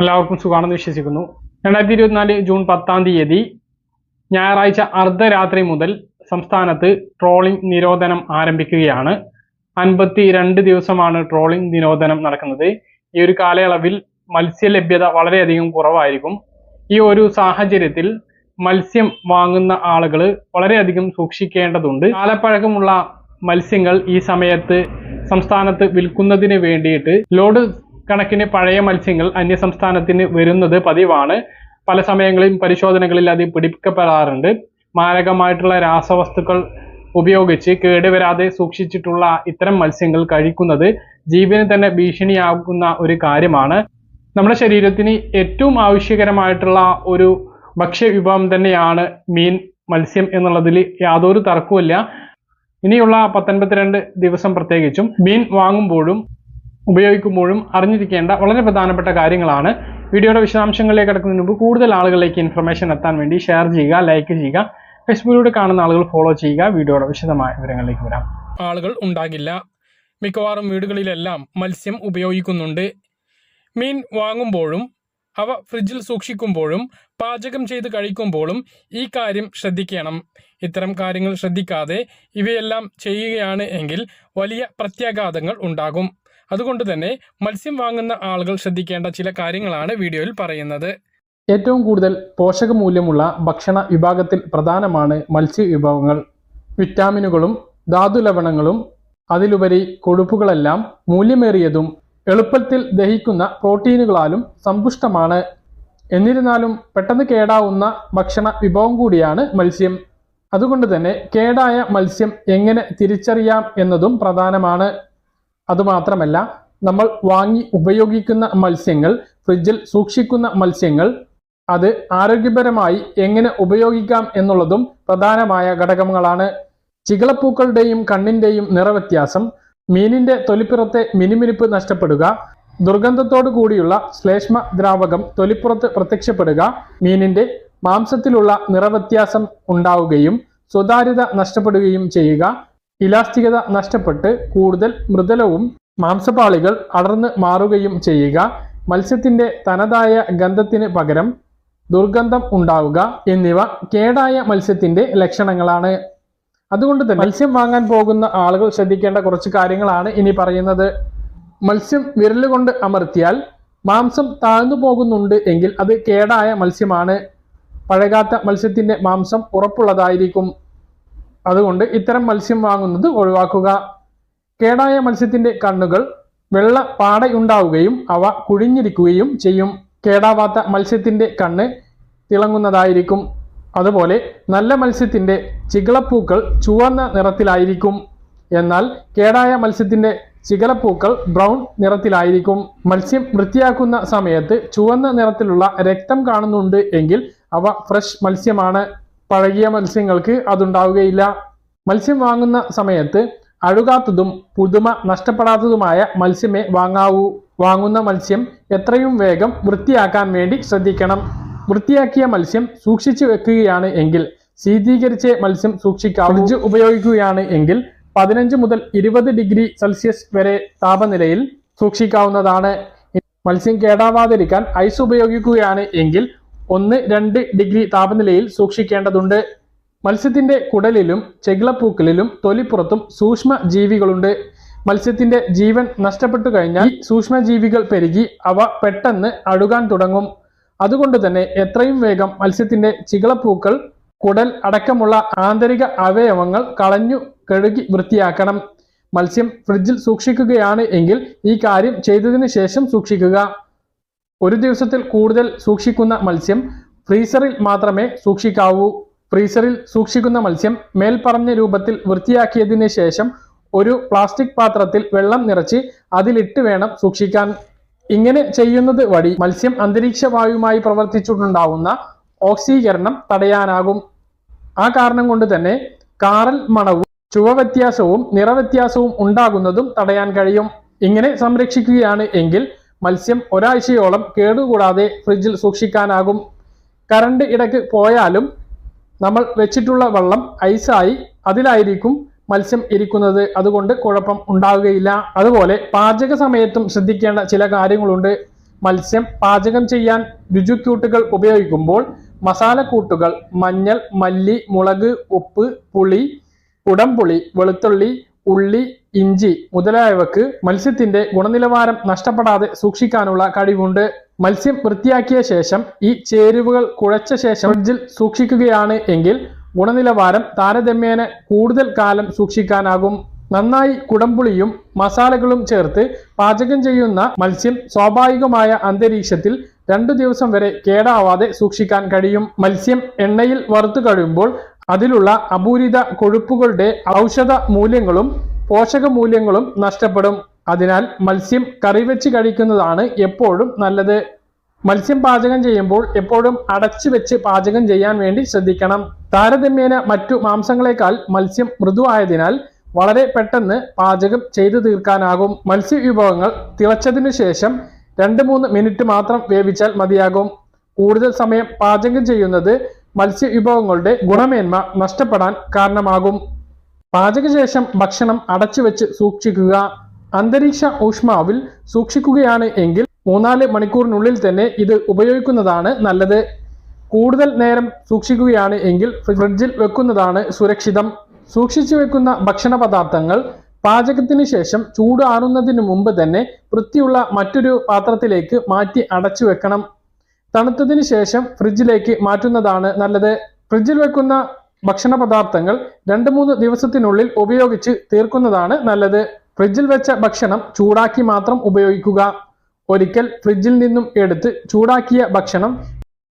എല്ലാവർക്കും സുഖമാണെന്ന് വിശ്വസിക്കുന്നു. രണ്ടായിരത്തി ഇരുപത്തിനാല് ജൂൺ പത്താം തീയതി ഞായറാഴ്ച അർദ്ധരാത്രി മുതൽ സംസ്ഥാനത്ത് ട്രോളിംഗ് നിരോധനം ആരംഭിക്കുകയാണ്. അൻപത്തി രണ്ട് ദിവസമാണ് ട്രോളിംഗ് നിരോധനം നടക്കുന്നത്. ഈ ഒരു കാലയളവിൽ മത്സ്യലഭ്യത വളരെയധികം കുറവായിരിക്കും. ഈ ഒരു സാഹചര്യത്തിൽ മത്സ്യം വാങ്ങുന്ന ആളുകൾ വളരെയധികം സൂക്ഷിക്കേണ്ടതുണ്ട്. കാലപ്പഴക്കമുള്ള മത്സ്യങ്ങൾ ഈ സമയത്ത് സംസ്ഥാനത്ത് വിൽക്കുന്നതിന് വേണ്ടിയിട്ട് ലോഡ് കണക്കിന് പഴയ മത്സ്യങ്ങൾ അന്യസംസ്ഥാനത്തിന് വരുന്നത് പതിവാണ്. പല സമയങ്ങളിലും പരിശോധനകളിൽ അത് പിടിക്കപ്പെടാറുണ്ട്. മാരകമായിട്ടുള്ള രാസവസ്തുക്കൾ ഉപയോഗിച്ച് കേടുവരാതെ സൂക്ഷിച്ചിട്ടുള്ള ഇത്തരം മത്സ്യങ്ങൾ കഴിക്കുന്നത് ജീവന് തന്നെ ഭീഷണിയാകുന്ന ഒരു കാര്യമാണ്. നമ്മുടെ ശരീരത്തിന് ഏറ്റവും ആവശ്യകരമായിട്ടുള്ള ഒരു ഭക്ഷ്യവിഭവം തന്നെയാണ് മീൻ മത്സ്യം എന്നുള്ളതിൽ യാതൊരു തർക്കവുമില്ല. ഇനിയുള്ള പത്തൊൻപത്തിരണ്ട് ദിവസം പ്രത്യേകിച്ചും മീൻ വാങ്ങുമ്പോഴും ഉപയോഗിക്കുമ്പോഴും അറിഞ്ഞിരിക്കേണ്ട വളരെ പ്രധാനപ്പെട്ട കാര്യങ്ങളാണ്. വീഡിയോയുടെ വിശദാംശങ്ങളിലേക്ക് കിടക്കുന്നതിന് മുമ്പ് കൂടുതൽ ആളുകളിലേക്ക് ഇൻഫർമേഷൻ എത്താൻ വേണ്ടി ഷെയർ ചെയ്യുക ലൈക്ക് ചെയ്യുക ഫേസ്ബുക്കിലൂടെ കാണുന്ന ആളുകൾ ഫോളോ ചെയ്യുക. വീഡിയോയുടെ വിശദമായ വിവരങ്ങളിലേക്ക് വരാം. ആളുകൾ ഉണ്ടാകില്ല. മിക്കവാറും വീടുകളിലെല്ലാം മത്സ്യം ഉപയോഗിക്കുന്നുണ്ട്. മീൻ വാങ്ങുമ്പോഴും അവ ഫ്രിഡ്ജിൽ സൂക്ഷിക്കുമ്പോഴും പാചകം ചെയ്ത് കഴിക്കുമ്പോഴും ഈ കാര്യം ശ്രദ്ധിക്കണം. ഇത്തരം കാര്യങ്ങൾ ശ്രദ്ധിക്കാതെ ഇവയെല്ലാം ചെയ്യുകയാണ് എങ്കിൽ വലിയ പ്രത്യാഘാതങ്ങൾ ഉണ്ടാകും. അതുകൊണ്ട് തന്നെ മത്സ്യം വാങ്ങുന്ന ആളുകൾ ശ്രദ്ധിക്കേണ്ട ചില കാര്യങ്ങളാണ് വീഡിയോയിൽ പറയുന്നത്. ഏറ്റവും കൂടുതൽ പോഷകമൂല്യമുള്ള ഭക്ഷണ വിഭാഗത്തിൽ പ്രധാനമാണ് മത്സ്യ വിഭവങ്ങൾ. വിറ്റാമിനുകളും ധാതുലവണങ്ങളും അതിലുപരി കൊഴുപ്പുകളെല്ലാം മൂല്യമേറിയതും എളുപ്പത്തിൽ ദഹിക്കുന്ന പ്രോട്ടീനുകളാലും സമ്പുഷ്ടമാണ്. എന്നിരുന്നാലും പെട്ടെന്ന് കേടാവുന്ന ഭക്ഷണ വിഭവം കൂടിയാണ് മത്സ്യം. അതുകൊണ്ട് തന്നെ കേടായ മത്സ്യം എങ്ങനെ തിരിച്ചറിയാം എന്നതും പ്രധാനമാണ്. അതുമാത്രമല്ല നമ്മൾ വാങ്ങി ഉപയോഗിക്കുന്ന മത്സ്യങ്ങൾ ഫ്രിഡ്ജിൽ സൂക്ഷിക്കുന്ന മത്സ്യങ്ങൾ അത് ആരോഗ്യപരമായി എങ്ങനെ ഉപയോഗിക്കാം എന്നുള്ളതും പ്രധാനമായ ഘടകങ്ങളാണ്. ചികളപ്പൂക്കളുടെയും കണ്ണിന്റെയും നിറവ്യത്യാസം മീനിന്റെ തൊലിപ്പുറത്തെ മിനിമിനിപ്പ് നഷ്ടപ്പെടുക ദുർഗന്ധത്തോടു കൂടിയുള്ള ശ്ലേഷ്മ ദ്രാവകം തൊലിപ്പുറത്ത് പ്രത്യക്ഷപ്പെടുക മീനിന്റെ മാംസത്തിലുള്ള നിറവ്യത്യാസം ഉണ്ടാവുകയും സുതാര്യത നഷ്ടപ്പെടുകയും ചെയ്യുക ഇലാസ്റ്റികത നഷ്ടപ്പെട്ട് കൂടുതൽ മൃദലവും മാംസപാളികൾ അടർന്ന് മാറുകയും ചെയ്യുക മത്സ്യത്തിന്റെ തനതായ ഗന്ധത്തിന് പകരം ദുർഗന്ധം ഉണ്ടാവുക എന്നിവ കേടായ മത്സ്യത്തിന്റെ ലക്ഷണങ്ങളാണ്. അതുകൊണ്ട് തന്നെ മത്സ്യം വാങ്ങാൻ പോകുന്ന ആളുകൾ ശ്രദ്ധിക്കേണ്ട കുറച്ച് കാര്യങ്ങളാണ് ഇനി പറയുന്നത്. മത്സ്യം വിരലുകൊണ്ട് അമർത്തിയാൽ മാംസം താഴ്ന്നു പോകുന്നുണ്ട് എങ്കിൽ അത് കേടായ മത്സ്യമാണ്. പഴകാത്ത മത്സ്യത്തിന്റെ മാംസം ഉറപ്പുള്ളതായിരിക്കും. അതുകൊണ്ട് ഇത്തരം മത്സ്യം വാങ്ങുന്നത് ഒഴിവാക്കുക. കേടായ മത്സ്യത്തിന്റെ കണ്ണുകൾ വെള്ള പാടയുണ്ടാവുകയും അവ കുഴിഞ്ഞിരിക്കുകയും ചെയ്യും. കേടാവാത്ത മത്സ്യത്തിന്റെ കണ്ണ് തിളങ്ങുന്നതായിരിക്കും. അതുപോലെ നല്ല മത്സ്യത്തിന്റെ ചികളപ്പൂക്കൾ ചുവന്ന നിറത്തിലായിരിക്കും. എന്നാൽ കേടായ മത്സ്യത്തിന്റെ ചികലപ്പൂക്കൾ ബ്രൗൺ നിറത്തിലായിരിക്കും. മത്സ്യം വൃത്തിയാക്കുന്ന സമയത്ത് ചുവന്ന നിറത്തിലുള്ള രക്തം കാണുന്നുണ്ട് എങ്കിൽ അവ ഫ്രഷ് മത്സ്യമാണ്. പഴകിയ മത്സ്യങ്ങൾക്ക് അതുണ്ടാവുകയില്ല. മത്സ്യം വാങ്ങുന്ന സമയത്ത് അഴുകാത്തതും പുതുമ നഷ്ടപ്പെടാത്തതുമായ മത്സ്യമേ വാങ്ങാവൂ. വാങ്ങുന്ന മത്സ്യം എത്രയും വേഗം വൃത്തിയാക്കാൻ വേണ്ടി ശ്രദ്ധിക്കണം. വൃത്തിയാക്കിയ മത്സ്യം സൂക്ഷിച്ചു വെക്കുകയാണ് എങ്കിൽ ശീതീകരിച്ച മത്സ്യം സൂക്ഷിക്കാം ഫ്രിഡ്ജ് ഉപയോഗിക്കുകയാണ് എങ്കിൽ പതിനഞ്ച് മുതൽ ഇരുപത് ഡിഗ്രി സെൽഷ്യസ് വരെ താപനിലയിൽ സൂക്ഷിക്കാവുന്നതാണ്. മത്സ്യം കേടാവാതിരിക്കാൻ ഐസ് ഉപയോഗിക്കുകയാണ് എങ്കിൽ ഒന്ന് രണ്ട് ഡിഗ്രി താപനിലയിൽ സൂക്ഷിക്കേണ്ടതുണ്ട്. മത്സ്യത്തിന്റെ കുടലിലും ചെകിളപ്പൂക്കളിലും തൊലിപ്പുറത്തും സൂക്ഷ്മ ജീവികളുണ്ട് മത്സ്യത്തിന്റെ ജീവൻ നഷ്ടപ്പെട്ടു കഴിഞ്ഞാൽ സൂക്ഷ്മ സൂക്ഷ്മജീവികൾ പെരുകി അവ പെട്ടെന്ന് അഴുകാൻ തുടങ്ങും. അതുകൊണ്ട് തന്നെ എത്രയും വേഗം മത്സ്യത്തിന്റെ ചികളപ്പൂക്കൾ കുടൽ അടക്കമുള്ള ആന്തരിക അവയവങ്ങൾ കളഞ്ഞു കഴുകി വൃത്തിയാക്കണം. മത്സ്യം ഫ്രിഡ്ജിൽ സൂക്ഷിക്കുകയാണ് എങ്കിൽ ഈ കാര്യം ചെയ്തതിനു ശേഷം സൂക്ഷിക്കുക. ഒരു ദിവസത്തിൽ കൂടുതൽ സൂക്ഷിക്കുന്ന മത്സ്യം ഫ്രീസറിൽ മാത്രമേ സൂക്ഷിക്കാവൂ. ഫ്രീസറിൽ സൂക്ഷിക്കുന്ന മത്സ്യം മേൽപ്പറഞ്ഞ രൂപത്തിൽ വൃത്തിയാക്കിയതിന് ശേഷം ഒരു പ്ലാസ്റ്റിക് പാത്രത്തിൽ വെള്ളം നിറച്ച് അതിലിട്ട് വേണം സൂക്ഷിക്കാൻ. ഇങ്ങനെ ചെയ്യുന്നത് വഴി മത്സ്യം അന്തരീക്ഷ വായുമായി പ്രവർത്തിച്ചിട്ടുണ്ടാവുന്ന ഓക്സീകരണം തടയാനാകും. ആ കാരണം കൊണ്ട് തന്നെ കാറൽ മണവും ചുവവ്യത്യാസവും നിറവ്യത്യാസവും ഉണ്ടാകുന്നതും തടയാൻ കഴിയും. ഇങ്ങനെ സംരക്ഷിക്കുകയാണ് എങ്കിൽ മത്സ്യം ഒരാഴ്ചയോളം കേടുകൂടാതെ ഫ്രിഡ്ജിൽ സൂക്ഷിക്കാനാകും. കറണ്ട് ഇടയ്ക്ക് പോയാലും നമ്മൾ വെച്ചിട്ടുള്ള വെള്ളം ഐസായി അതിലായിരിക്കും മത്സ്യം ഇരിക്കുന്നത്. അതുകൊണ്ട് കുഴപ്പം ഉണ്ടാവുകയില്ല. അതുപോലെ പാചക സമയത്തും ശ്രദ്ധിക്കേണ്ട ചില കാര്യങ്ങളുണ്ട്. മത്സ്യം പാചകം ചെയ്യാൻ രുചിക്കൂട്ടുകൾ ഉപയോഗിക്കുമ്പോൾ മസാലക്കൂട്ടുകൾ മഞ്ഞൾ മല്ലി മുളക് ഉപ്പ് പുളി കുടംപുളി വെളുത്തുള്ളി ഉള്ളി ഇഞ്ചി മുതലായവക്ക് മത്സ്യത്തിന്റെ ഗുണനിലവാരം നഷ്ടപ്പെടാതെ സൂക്ഷിക്കാനുള്ള കഴിവുണ്ട്. മത്സ്യം വൃത്തിയാക്കിയ ശേഷം ഈ ചേരുവകൾ കുഴച്ച ശേഷം ഫ്രിഡ്ജിൽ സൂക്ഷിക്കുകയാണ് എങ്കിൽ ഗുണനിലവാരം താരതമ്യേന കൂടുതൽ കാലം സൂക്ഷിക്കാനാകും. നന്നായി കുടംപുളിയും മസാലകളും ചേർത്ത് പാചകം ചെയ്യുന്ന മത്സ്യം സ്വാഭാവികമായ അന്തരീക്ഷത്തിൽ രണ്ടു ദിവസം വരെ കേടാവാതെ സൂക്ഷിക്കാൻ കഴിയും. മത്സ്യം എണ്ണയിൽ വറുത്തു കഴിയുമ്പോൾ അതിലുള്ള അപൂരിത കൊഴുപ്പുകളുടെ ഔഷധ മൂല്യങ്ങളും പോഷക മൂല്യങ്ങളും നഷ്ടപ്പെടും. അതിനാൽ മത്സ്യം കറി വെച്ച് കഴിക്കുന്നതാണ് എപ്പോഴും നല്ലത്. മത്സ്യം പാചകം ചെയ്യുമ്പോൾ എപ്പോഴും അടച്ചു വെച്ച് പാചകം ചെയ്യാൻ വേണ്ടി ശ്രദ്ധിക്കണം. താരതമ്യേന മറ്റു മാംസങ്ങളെക്കാൾ മത്സ്യം മൃദുവായതിനാൽ വളരെ പെട്ടെന്ന് പാചകം ചെയ്തു തീർക്കാനാകും. മത്സ്യ വിഭവങ്ങൾ തിളച്ചതിനു ശേഷം രണ്ട് മൂന്ന് മിനിറ്റ് മാത്രം വേവിച്ചാൽ മതിയാകും. കൂടുതൽ സമയം പാചകം ചെയ്യുന്നത് മത്സ്യ വിഭവങ്ങളുടെ ഗുണമേന്മ നഷ്ടപ്പെടാൻ കാരണമാകും. പാചകശേഷം ഭക്ഷണം അടച്ചുവെച്ച് സൂക്ഷിക്കുക. അന്തരീക്ഷ ഊഷ്മാവിൽ സൂക്ഷിക്കുകയാണ് എങ്കിൽ മൂന്നാൽ മണിക്കൂറിനുള്ളിൽ തന്നെ ഇത് ഉപയോഗിക്കുന്നതാണ് നല്ലത്. കൂടുതൽ നേരം സൂക്ഷിക്കുകയാണ് എങ്കിൽ ഫ്രിഡ്ജിൽ വെക്കുന്നതാണ് സുരക്ഷിതം. സൂക്ഷിച്ചു വെക്കുന്ന ഭക്ഷണ പദാർത്ഥങ്ങൾ പാചകത്തിന് ശേഷം ചൂടാറുന്നതിന് മുമ്പ് തന്നെ വൃത്തിയുള്ള മറ്റൊരു പാത്രത്തിലേക്ക് മാറ്റി അടച്ചു വെക്കണം. തണുത്തതിന് ശേഷം ഫ്രിഡ്ജിലേക്ക് മാറ്റുന്നതാണ് നല്ലത്. ഫ്രിഡ്ജിൽ വെക്കുന്ന ഭക്ഷണ പദാർത്ഥങ്ങൾ രണ്ട് മൂന്ന് ദിവസത്തിനുള്ളിൽ ഉപയോഗിച്ച് തീർക്കുന്നതാണ് നല്ലത്. ഫ്രിഡ്ജിൽ വെച്ച ഭക്ഷണം ചൂടാക്കി മാത്രം ഉപയോഗിക്കുക. ഒരിക്കൽ ഫ്രിഡ്ജിൽ നിന്നും എടുത്ത് ചൂടാക്കിയ ഭക്ഷണം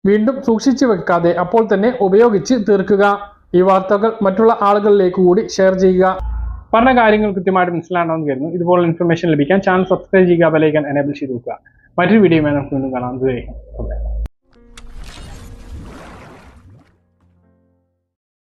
വീണ്ടും സൂക്ഷിച്ചു വെക്കാതെ അപ്പോൾ തന്നെ ഉപയോഗിച്ച് തീർക്കുക. ഈ വാർത്തകൾ മറ്റുള്ള ആളുകളിലേക്ക് കൂടി ഷെയർ ചെയ്യുക. പറഞ്ഞ കാര്യങ്ങൾ കൃത്യമായിട്ട് മനസ്സിലാണെന്ന് കരുതുന്നു. ഇതുപോലുള്ള ഇൻഫർമേഷൻ ലഭിക്കാൻ ചാനൽ സബ്സ്ക്രൈബ് ചെയ്യുക ബെലൈക്കൻ എനേബിൾ ചെയ്ത് വെക്കുക. മറ്റൊരു വീഡിയോയുമായി നമുക്ക് വീണ്ടും കാണാം.